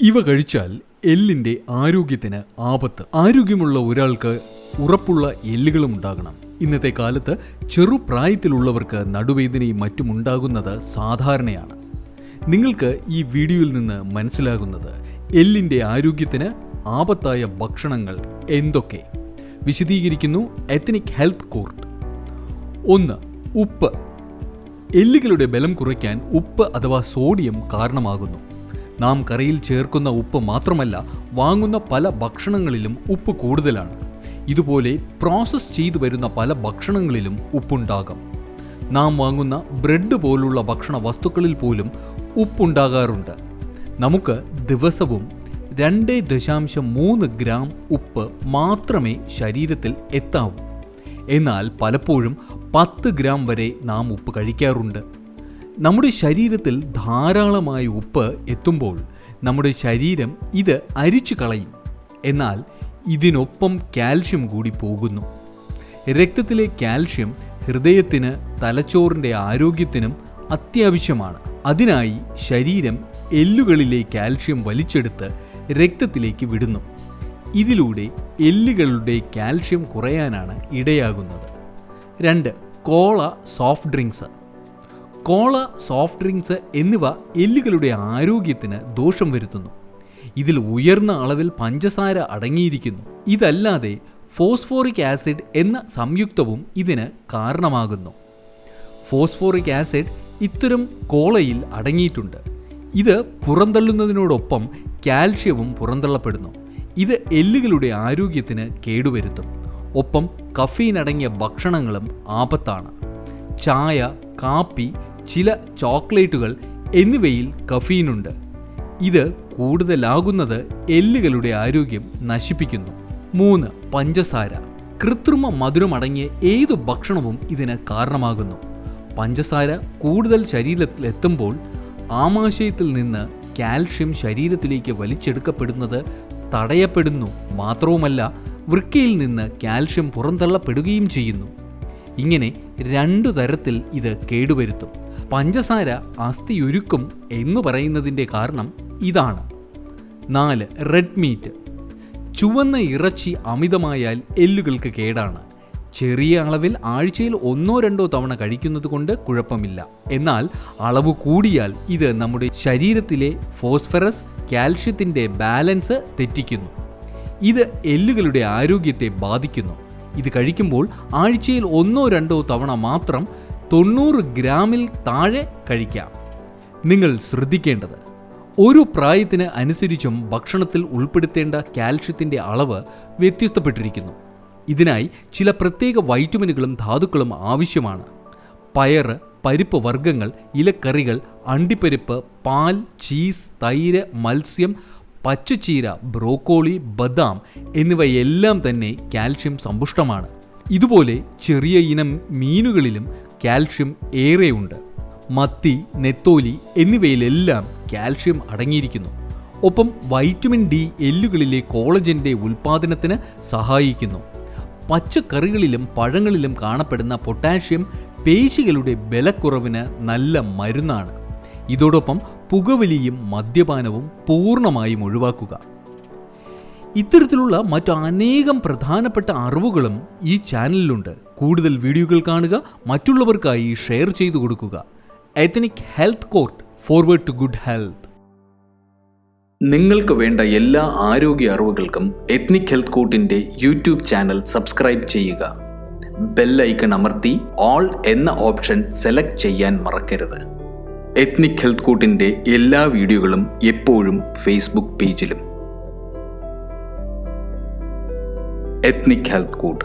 ഇവ കഴിച്ചാൽ എല്ലിന്റെ ആരോഗ്യത്തിന് ആപത്ത്. ആരോഗ്യമുള്ള ഒരാൾക്ക് ഉറപ്പുള്ള എല്ലുകളും ഉണ്ടാകണം. ഇന്നത്തെ കാലത്ത് ചെറുപ്രായത്തിലുള്ളവർക്ക് നടുവേദനയും മറ്റും ഉണ്ടാകുന്നത് സാധാരണയാണ്. നിങ്ങൾക്ക് ഈ വീഡിയോയിൽ നിന്ന് മനസ്സിലാകുന്നത് എല്ലിന്റെ ആരോഗ്യത്തിന് ആപത്തായ ഭക്ഷണങ്ങൾ എന്തൊക്കെ? വിശദീകരിക്കുന്നു എത്തനിക് ഹെൽത്ത് കോർട്ട് ഒന്ന് ഉപ്പ്. എല്ലുകളുടെ ബലം കുറയ്ക്കാൻ ഉപ്പ് അഥവാ സോഡിയം കാരണമാകുന്നു. നാം കറിയിൽ ചേർക്കുന്ന ഉപ്പ് മാത്രമല്ല വാങ്ങുന്ന പല ഭക്ഷണങ്ങളിലും ഉപ്പ് കൂടുതലാണ്. ഇതുപോലെ പ്രോസസ്സ് ചെയ്തു വരുന്ന പല ഭക്ഷണങ്ങളിലും ഉപ്പുണ്ടാകാം. നാം വാങ്ങുന്ന ബ്രെഡ് പോലുള്ള ഭക്ഷണ വസ്തുക്കളിൽ പോലും ഉപ്പുണ്ടാകാറുണ്ട്. നമുക്ക് ദിവസവും രണ്ട് ദശാംശം മൂന്ന് ഗ്രാം ഉപ്പ് മാത്രമേ ശരീരത്തിൽ എത്താവൂ. എന്നാൽ പലപ്പോഴും പത്ത് ഗ്രാം വരെ നാം ഉപ്പ് കഴിക്കാറുണ്ട്. നമ്മുടെ ശരീരത്തിൽ ധാരാളമായി ഉപ്പ് എത്തുമ്പോൾ നമ്മുടെ ശരീരം ഇത് അരിച്ചു കളയും. എന്നാൽ ഇതിനൊപ്പം കാൽഷ്യം കൂടി പോകുന്നു. രക്തത്തിലെ കാൽഷ്യം ഹൃദയത്തിന് തലച്ചോറിന്റെ ആരോഗ്യത്തിനും അത്യാവശ്യമാണ്. അതിനായി ശരീരം എല്ലുകളിലെ കാൽഷ്യം വലിച്ചെടുത്ത് രക്തത്തിലേക്ക് വിടുന്നു. ഇതിലൂടെ എല്ലുകളുടെ കാൽഷ്യം കുറയാനാണ് ഇടയാകുന്നത്. രണ്ട് cola soft drinks. Cola soft drinks എന്നിവ എല്ലുകളുടെ ആരോഗ്യത്തിന് ദോഷം വരുത്തുന്നു. ഇതിൽ ഉയർന്ന അളവിൽ പഞ്ചസാര അടങ്ങിയിരിക്കുന്നു. ഇതല്ലാതെ ഫോസ്ഫോറിക് ആസിഡ് എന്ന സംയുക്തവും ഇതിന് കാരണമാകുന്നു. ഫോസ്ഫോറിക് ആസിഡ് ഇത്തരം കോളയിൽ അടങ്ങിയിട്ടുണ്ട്. ഇത് പുറന്തള്ളുന്നതിനോടൊപ്പം കാൽഷ്യവും പുറന്തള്ളപ്പെടുന്നു. ഇത് എല്ലുകളുടെ ആരോഗ്യത്തിന് കേടുവരുത്തും. ഒപ്പം കഫീൻ അടങ്ങിയ ഭക്ഷണങ്ങളും ആപത്താണ്. ചായ കാപ്പി ചില ചോക്ലേറ്റുകൾ എന്നിവയിൽ കഫീനുണ്ട്. ഇത് കൂടുതലാകുന്നത് എല്ലുകളുടെ ആരോഗ്യം നശിപ്പിക്കുന്നു. മൂന്ന് പഞ്ചസാര. കൃത്രിമ മധുരമടങ്ങിയ ഏതു ഭക്ഷണവും ഇതിന് കാരണമാകുന്നു. പഞ്ചസാര കൂടുതൽ ശരീരത്തിലെത്തുമ്പോൾ ആമാശയത്തിൽ നിന്ന് കാൽഷ്യം ശരീരത്തിലേക്ക് വലിച്ചെടുക്കപ്പെടുന്നത് തടയപ്പെടുന്നു. മാത്രവുമല്ല വൃക്കയിൽ നിന്ന് കാൽഷ്യം പുറന്തള്ളപ്പെടുകയും ചെയ്യുന്നു. ഇങ്ങനെ രണ്ടു തരത്തിൽ ഇത് കേടുവരുത്തും. പഞ്ചസാര അസ്ഥിയൊരുക്കും എന്ന് പറയുന്നതിന്റെ കാരണം ഇതാണ്. നാല് റെഡ് മീറ്റ് ചുവന്ന ഇറച്ചി അമിതമായാൽ എല്ലുകൾക്ക് കേടാണ്. ചെറിയ അളവിൽ ആഴ്ചയിൽ ഒന്നോ രണ്ടോ തവണ കഴിക്കുന്നത് കൊണ്ട് കുഴപ്പമില്ല. എന്നാൽ അളവ് കൂടിയാൽ ഇത് നമ്മുടെ ശരീരത്തിലെ ഫോസ്ഫറസ് കാൽഷ്യത്തിന്റെ ബാലൻസ് തെറ്റിക്കുന്നു. ഇത് എല്ലുകളുടെ ആരോഗ്യത്തെ ബാധിക്കുന്നു. ഇത് കഴിക്കുമ്പോൾ ആഴ്ചയിൽ ഒന്നോ രണ്ടോ തവണ മാത്രം തൊണ്ണൂറ് ഗ്രാമിൽ താഴെ കഴിക്കാം. നിങ്ങൾ ശ്രദ്ധിക്കേണ്ടത് ഒരു പ്രായത്തിന് അനുസരിച്ചും ഭക്ഷണത്തിൽ ഉൾപ്പെടുത്തേണ്ട കാൽഷ്യത്തിന്റെ അളവ് വ്യത്യസ്തപ്പെട്ടിരിക്കുന്നു. ഇതിനായി ചില പ്രത്യേക വൈറ്റമിനുകളും ധാതുക്കളും ആവശ്യമാണ്. പയറ് പരിപ്പ് വർഗങ്ങൾ ഇലക്കറികൾ അണ്ടിപ്പരിപ്പ് പാൽ ചീസ് തൈര് മത്സ്യം പച്ചച്ചീര ബ്രോക്കോളി ബദാം എന്നിവയെല്ലാം തന്നെ കാൽഷ്യം സമ്പുഷ്ടമാണ്. ഇതുപോലെ ചെറിയ ഇനം മീനുകളിലും കാൽഷ്യം ഏറെയുണ്ട്. മത്തി നെത്തോലി എന്നിവയിലെല്ലാം കാൽഷ്യം അടങ്ങിയിരിക്കുന്നു. ഒപ്പം വൈറ്റമിൻ ഡി എല്ലുകളിലെ കോളജന്റെ ഉൽപ്പാദനത്തിന് സഹായിക്കുന്നു. പച്ചക്കറികളിലും പഴങ്ങളിലും കാണപ്പെടുന്ന പൊട്ടാഷ്യം പേശികളുടെ ബലക്കുറവിന് നല്ല മരുന്നാണ്. ഇതോടൊപ്പം പുകവലിയും മദ്യപാനവും പൂർണമായും ഒഴിവാക്കുക. ഇത്തരത്തിലുള്ള മറ്റു അനേകം പ്രധാനപ്പെട്ട അറിവുകളും ഈ ചാനലിലുണ്ട്. കൂടുതൽ വീഡിയോകൾ കാണുക മറ്റുള്ളവർക്കായി ഷെയർ ചെയ്തു കൊടുക്കുക. Ethnic health court forward to good health നിങ്ങൾക്ക് വേണ്ട എല്ലാ ആരോഗ്യ അറിവുകൾക്കും എത്നിക് ഹെൽത്ത് കോട്ടിന്റെ യൂട്യൂബ് ചാനൽ സബ്സ്ക്രൈബ് ചെയ്യുക. ബെല്ലൈക്കൺ അമർത്തി ഓൾ എന്ന ഓപ്ഷൻ സെലക്ട് ചെയ്യാൻ മറക്കരുത്. എത്നിക് ഹെൽത്ത് കോട്ടിന്റെ എല്ലാ വീഡിയോകളും എപ്പോഴും ഫേസ്ബുക്ക് പേജിലും ethnic health court